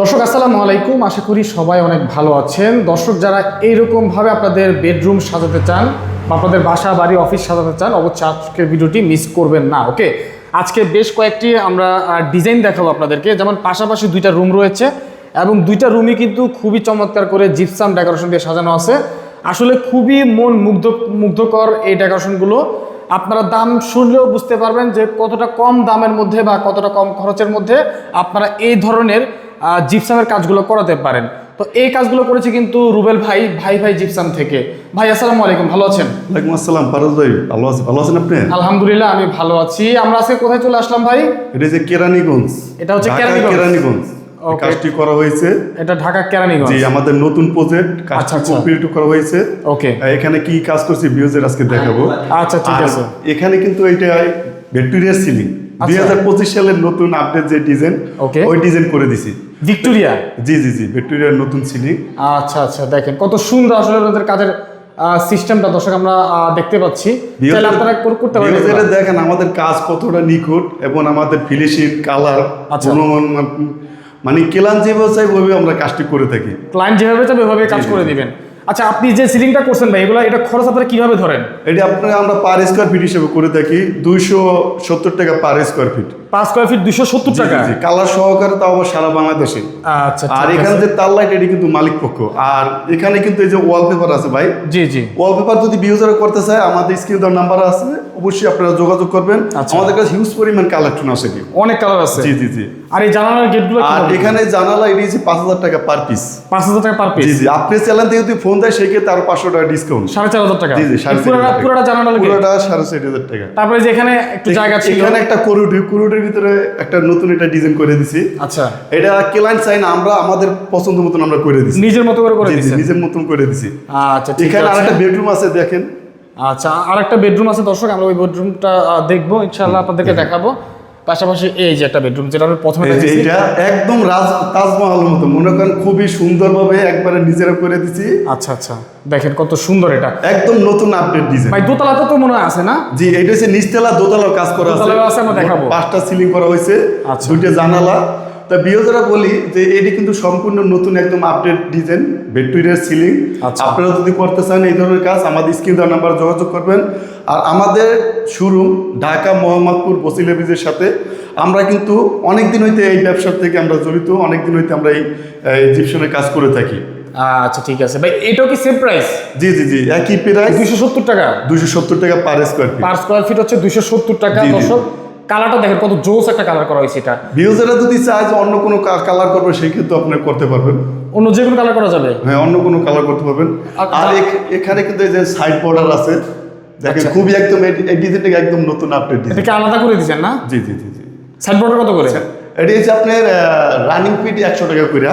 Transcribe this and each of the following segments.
দর্শক, আসসালামু আলাইকুম। আশা করি সবাই অনেক ভালো আছেন। দর্শক, যারা এইরকমভাবে আপনাদের বেডরুম সাজাতে চান বা আপনাদের বাসা, বাড়ি, অফিস সাজাতে চান, অবশ্যই আজকের ভিডিওটি মিস করবেন না, ওকে? আজকে বেশ কয়েকটি আমরা ডিজাইন দেখাবো আপনাদেরকে। যেমন পাশাপাশি দুইটা রুম রয়েছে এবং দুইটা রুমই কিন্তু খুবই চমৎকার করে জিপসাম ডেকোরেশন দিয়ে সাজানো আছে। আসলে খুবই মন মুগ্ধ, মুগ্ধকর এই ডেকোরেশনগুলো। আপনারা দাম শুনলেও বুঝতে পারবেন যে কতটা কম দামের মধ্যে বা কতটা কম খরচের মধ্যে আপনারা এই ধরনের জিপসামের কাজগুলো করাতে পারেন। তো এই কাজগুলো করেছে কিন্তু রুবেল ভাই ভাই ভাই জিপসাম থেকে। ভাই আসসালামু আলাইকুম ভালো আছেন? ওয়ালাইকুম আসসালাম ফারুজ ভাই ভালো আছি ভালো আছেন আপনি? আলহামদুলিল্লাহ আমি ভালো আছি। আমরা আজকে কোথায় চলে আসলাম ভাই? এটা যে কেরানীগঞ্জ। এটা হচ্ছে কেরানীগঞ্জ। কেরানীগঞ্জ. কাজটি করা হয়েছে। এটা ঢাকা কেরানীগঞ্জ। জি আমাদের নতুন প্রজেক্ট আচ্ছা, কাজটি আচ্ছা। কমপ্লিট করা হয়েছে। ওকে এখানে কি কাজ করছি ভিউজের আজকে দেখাবো। আচ্ছা ঠিক আছে। এখানে কিন্তু এটা ভেক্টোরিয়ার সিলিং আচ্ছা। দুই হাজার পঁচিশ সালের নতুন আপডেট যে ডিজাইন Okay. ওই ডিজাইন করে দিছি। ভিক্টোরিয়া জি জি জি ভিক্টোরিয়ার নতুন সিলিং আচ্ছা আচ্ছা দেখেন কত সুন্দর আসলে ওদের কাজের সিস্টেমটা দর্শক আমরা দেখতে পাচ্ছি। তাহলে আপনারা কর- করতে পারেন। দেখেন আমাদের কাজ কতটা নিখুঁত এবং আমাদের ফিনিশিং কালার আচ্ছা। মানে কেলান যেভাবে চাই ওইভাবে আমরা কাজটি করে থাকি। ক্লায়েন্ট যেভাবে চাবে ওইভাবে কাজ করে দিবেন। আচ্ছা আপনি যে সিলিংটা করছেন ভাই এগুলো এটা খরচ আপনারা কীভাবে ধরেন? এটা আপনার আমরা পার স্কোয়ার ফিট হিসেবে করে থাকি দুইশো সত্তর টাকা পার স্কোয়ার ফিট পাঁচ স্কোয়ার ফিট দুশো সত্তর টাকা? কালার সহকারে তাও আবার সারা বাংলাদেশে। আচ্ছা আর এখানে যে তার লাইট এটি কিন্তু মালিক পক্ষ। আর এখানে কিন্তু এই যে ওয়ালপেপার আছে ভাই। জি জি। ওয়ালপেপার যদি বিউজার করতে চায় আমাদের স্ক্রিন নাম্বার আছে অবশ্যই আপনারা যোগাযোগ করবেন। আচ্ছা। আমাদের কাছে হিউজ পরিমাণ কালেকশন আছে কি অনেক কালার আছে? জি জি জি। আর এই জানালার গেটগুলো আর এখানে জানালা এটি হচ্ছে পাঁচ হাজার টাকা পার পিস পাঁচ হাজার টাকা পার পিস জি জি। আপনি চ্যানেল থেকে যদি ফোন দেয় সেই ক্ষেত্রে আরও পাঁচশো টাকা ডিসকাউন্ট সাড়ে চার হাজার টাকা? জি জি সাড়ে পুরোটা। পুরোটা জানালার গেট পুরোটা সাড়ে চার হাজার টাকা। তারপরে যে এখানে একটু জায়গা ছিল। এখানে একটা করুটি করুটির ভিতরে একটা নতুন একটা ডিজাইন করে দিছি। আচ্ছা। এটা ক্লায়েন্ট চাই না আমরা আমাদের পছন্দ মতন আমরা করে দিছি। নিজের মতো করে করে জি, নিজের মতন করে দিছি। আচ্ছা ঠিক এখানে আরেকটা বেডরুম আছে দেখেন। আচ্ছা আর একটা বেডরুম আছে দর্শক আমরা ওই বেডরুমটা দেখব ইনশাআল্লাহ আপনাদেরকে দেখাবো। পাশাপাশি এই যে একটা বেডরুম যেটা আমি প্রথমে এই যে দেখেছি। এটা একদম রাজ তাজমহলের মতো। মনে করেন খুবই সুন্দরভাবে একবারে নিজেরা করে দিছি। আচ্ছা আচ্ছা। দেখেন কত সুন্দর এটা। একদম নতুন আপডেট ডিজাইন ভাই দোতলাতে তো মনে হয় আছে না? জি এটা হচ্ছে নিচতলা দোতলার কাজ করা আছে। দোতলাও আছে, আমরা দেখাবো। পাঁচটা সিলিং করা হয়েছে। আচ্ছা। দুইটা জানালা। তা বিয়োজরা বলি যে এটি কিন্তু সম্পূর্ণ নতুন একদম আপডেট ডিজাইন ভেক্টোরিয়ার সিলিং। আপনারা যদি করতে চান এই ধরনের কাজ আমাদের স্ক্রিন দেওয়ার নাম্বার যোগাযোগ করবেন। আর আমাদের শোরুম ঢাকা মোহাম্মদপুর বসিলা ব্রিজের সাথে আমরা কিন্তু অনেক দিন হইতে এই ব্যবসার থেকে আমরা জড়িত অনেক দিন হইতে আমরা এই জিপশনের কাজ করে থাকি। আচ্ছা ঠিক আছে। ভাই এটাও কি সেম প্রাইস জি জি জি একই প্রাইস দুইশো সত্তর টাকা? দুইশো সত্তর টাকা per square feet per square feet হচ্ছে দুইশো সত্তর টাকা। দর্শক। কালারটা দেখেন কত জোস একটা কালার করা হয়েছে এটা। ভিউজাররা যদি চায় যে অন্য কোনো কালার করবে সেই কিন্তু আপনি করতে পারবেন। অন্য যে কোনো কালার করা যাবে? হ্যাঁ অন্য কোনো কালার করতে পারবেন। আর- আর এখ- এখানে কিন্তু এই যে সাইড বর্ডার আছে দেখেন আচ্ছা। খুবই একদম এই- ডিজাইনটা একদম নতুন আপডেট ডিজাইন এটাকে আলাদা করে দিচ্ছেন না? জি জি জি জি। সাইড বর্ডার কত করে? এটি হচ্ছে আপনার রানিং ফিট একশো টাকা করে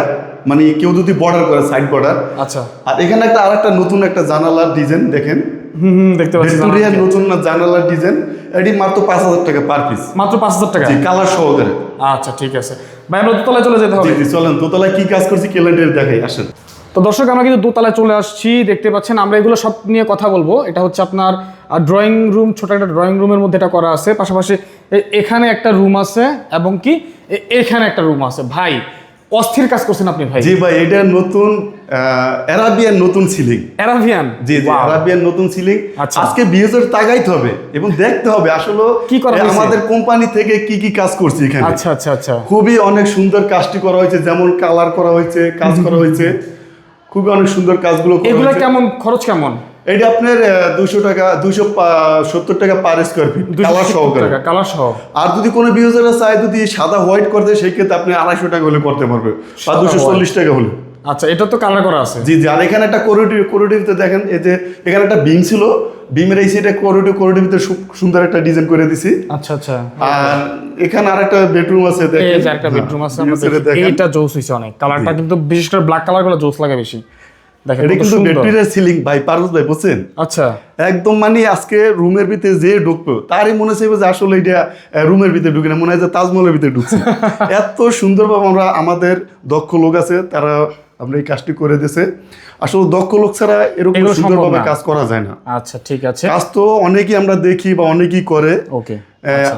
মানে কেউ যদি বর্ডার করে সাইড বর্ডার আচ্ছা। আর এখানে একটা আরেকটা নতুন একটা জানালার ডিজাইন দেখেন। হুম দেখতে পাচ্ছি। ভিক্টোরিয়ার নতুন না জানালার ডিজাইন। এটি মাত্র পাঁচ হাজার টাকা পার পিস মাত্র পাঁচ হাজার টাকা? কালার সহকারে আচ্ছা ঠিক আছে। ভাই আমরা দোতলায় চলে যেতে হবে। চলেন দোতলায় কি কাজ করছি ক্যালেন্ডার দেখাই আসেন। তো দর্শক আমরা কিন্তু দোতলায় চলে আসছি দেখতে পাচ্ছেন আমরা এগুলো সব নিয়ে কথা বলব। এটা হচ্ছে আপনার ড্রয়িং রুম ছোট একটা ড্রয়িং রুমের মধ্যে এটা করা আছে। পাশাপাশি এখানে একটা রুম আছে এবং কি এখানে একটা রুম আছে। ভাই অস্থির কাজ করছেন আপনি ভাই। জি ভাই এটা নতুন অ্যারাবিয়ান নতুন সিলিং অ্যারাভিয়ান জি জি অ্যারাবিয়ান নতুন সিলিং আচ্ছা। আজকে বিএসএর তাকাইতে হবে এবং দেখতে হবে আসলে কি করা আমাদের কোম্পানি থেকে কি কি কাজ করছি এখানে। আচ্ছা আচ্ছা আচ্ছা। খুবই অনেক সুন্দর কাজটি করা হয়েছে যেমন কালার করা হয়েছে কাজ করা হয়েছে। খুবই অনেক সুন্দর কাজগুলো এগুলো কেমন খরচ কেমন? এটা আপনার দুশো টাকা দুশো সত্তর টাকা পার স্কোয়ার ফিট কালার সহকারে। কালার সহ। আর যদি কোনো বিউজারা চায় যদি সাদা হোয়াইট করতে সেই ক্ষেত্রে আপনি আড়াইশো টাকা হলে করতে পারবে বা দুশো চল্লিশ টাকা হলে। আচ্ছা এটা তো কালার করা আছে। জি জি আর এখানে একটা করিডোর করিডোরতে দেখেন এই যে এখানে একটা বিম ছিল বিমের এই সাইডে করিডোর ভিতরে সুন্দর একটা ডিজাইন করে দিছি। আচ্ছা আচ্ছা। আর এখানে আরেকটা বেডরুম আছে দেখেন। এই যে একটা বেডরুম আছে আমাদের। এইটা জোস হইছে অনেক। কালারটা কিন্তু বিশেষ করে ব্ল্যাক কালারগুলো জোস লাগে বেশি। দেখেন এটা কিন্তু। বেডরুমের সিলিং ভাই পারুস ভাই বুঝছেন? আচ্ছা। একদম মানে আজকে রুমের ভিতরে যে ঢুকবো তারই মনে চাইবে যে আসলে এটা রুমের ভিতরে ঢুকে না মনে হয় যে তাজমহলের ভিতরে ঢুকছে। এত সুন্দরভাবে আমরা আমাদের দক্ষ লোক আছে তারা আমরা এই কাজটি করে দিয়েছে। আসলে দক্ষ লোক ছাড়া এরকম সুন্দরভাবে কাজ করা যায় না। আচ্ছা ঠিক আছে। কাজ তো অনেকেই আমরা দেখি বা অনেকেই করে। ওকে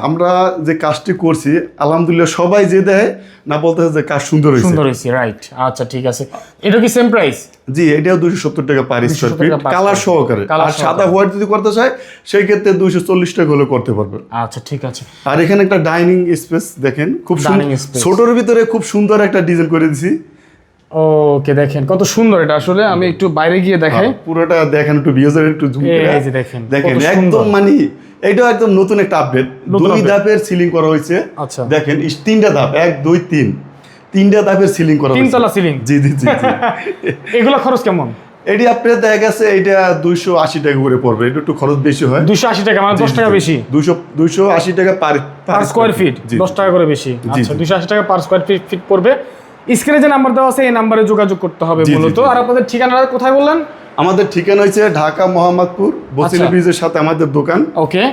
আমরা যে কাজটি করছি আলহামদুলিল্লাহ সবাই যে দেয় না বলতে যে কাজ সুন্দর হয়েছে। সুন্দর হয়েছে রাইট আচ্ছা ঠিক আছে। এটা কি সেম প্রাইস জি এটাও দুশো সত্তর টাকা পার স্কোয়ার 270 ফিট কালার সহকারে। আর সাদা সহকারে। হোয়াইট যদি করতে চায় সেই ক্ষেত্রে দুইশো চল্লিশ টাকা হলে করতে পারবে আচ্ছা ঠিক আছে আর এখানে একটা ডাইনিং স্পেস দেখেন খুব। ছোটর ভিতরে খুব সুন্দর একটা ডিজাইন করে দিছি ওকে দেখেন কত সুন্দর এটা আসলে আমি একটু বাইরে গিয়ে দেখাই পুরোটা দেখেন একটু ভিউজার একটু জুম করে দেখেন, দেখেন একদম মানে এইটা একদম নতুন একটা আপডেট দুই। ধাপের সিলিং করা হয়েছে আচ্ছা। দেখেন তিনটা ধাপ এক দুই তিন তিনটা ধাপের সিলিং করা তিনতলা? জি জি জি জি। এগুলো খরচ কেমন এটি আপনার দেখা গেছে এটা দুইশো আশি টাকা করে পড়বে। এটা একটু খরচ বেশি হয়। দুশো আশি টাকা মানে দশ টাকা বেশি। দুশো দুশো আশি টাকা পার পার স্কোয়ার ফিট দশ টাকা করে বেশি। আচ্ছা দুশো আশি টাকা পার স্কোয়ার ফিট ফিট পড়বে। স্ক্রিনে যে নাম্বার দেওয়া আছে এই নাম্বারে যোগাযোগ করতে হবে মূলত। আর আপনাদের ঠিকানাটা কোথায় বললেন? আমাদের ঠিকানা হচ্ছে ঢাকা মোহাম্মদপুর বসিলা আচ্ছা। ব্রিজের সাথে আমাদের দোকান। ওকে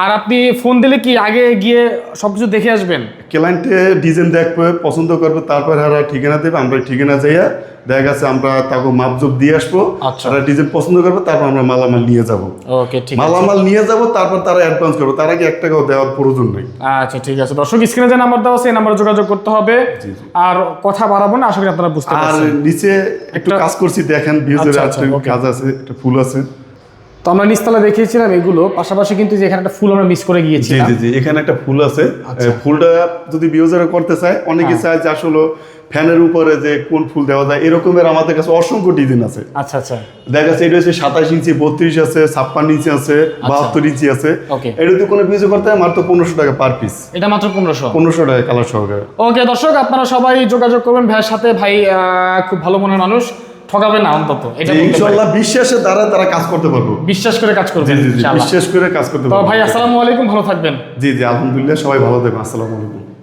আর আপনি ফোন দিলে কি আগে গিয়ে সবকিছু দেখে আসবেন? ক্লায়েন্টে ডিজাইন দেখবে পছন্দ করবে তারপর হারা ঠিকানা দেবে আমরা ঠিকানা যাইয়া দেখা গেছে আমরা তাকে মাপজোপ দিয়ে আসব। আচ্ছা। তারা ডিজাইন পছন্দ করবে তারপর আমরা মালামাল নিয়ে যাব। ওকে ঠিক মালামাল নিয়ে যাব তারপর তারা অ্যাডভান্স করবে। তার আগে এক টাকাও দেওয়ার প্রয়োজন নেই। আচ্ছা ঠিক আছে। দর্শক স্ক্রিনে যে নাম্বার দেওয়া এই নাম্বারে যোগাযোগ করতে হবে। আর কথা বাড়াবো না আশা করি আপনারা বুঝতে আর নিচে একটু কাজ করছি দেখেন আচ্ছা, ভিউজের আচ্ছা, কাজ আছে একটা ফুল আছে। তো আমরা নিচতলা দেখিয়েছিলাম এগুলো পাশাপাশি কিন্তু যে এখানে একটা ফুল আমরা মিস করে জি গিয়েছিলাম। জি জি এখানে একটা ফুল আছে। আচ্ছা। ফুলটা যদি বিউজারে করতে চায় অনেকে হ্যাঁ। চায় যে আসলে ফ্যানের উপরে যে কোন ফুল দেওয়া যায় এরকমের আমাদের কাছে অসংখ্য ডিজাইন আছে। আচ্ছা আচ্ছা। দেখা যাচ্ছে এটা হচ্ছে সাতাশ ইঞ্চি বত্রিশ আছে ছাপ্পান্ন ইঞ্চি আছে বাহাত্তর ইঞ্চি আছে. এটা যদি কোনো পিস করতে হয় মাত্র পনেরোশো টাকা পার পিস এটা মাত্র পনেরোশো। পনেরোশো টাকা কালার সহকারে। ওকে দর্শক আপনারা সবাই যোগাযোগ করবেন ভাইয়ের সাথে। ভাই খুব ভালো মনের মানুষ। ঠকাবে না অন্তত এটা ইনশাআল্লাহ বিশ্বাসের দ্বারা তারা কাজ করতে পারব। বিশ্বাস করে কাজ ইনশাআল্লাহ। বিশ্বাস করে কাজ করতে তো পারব। ভাই আসসালামু আলাইকুম ভালো থাকবেন। জি জি আলহামদুলিল্লাহ সবাই ভালো থাকবেন। আসসালামু আলাইকুম।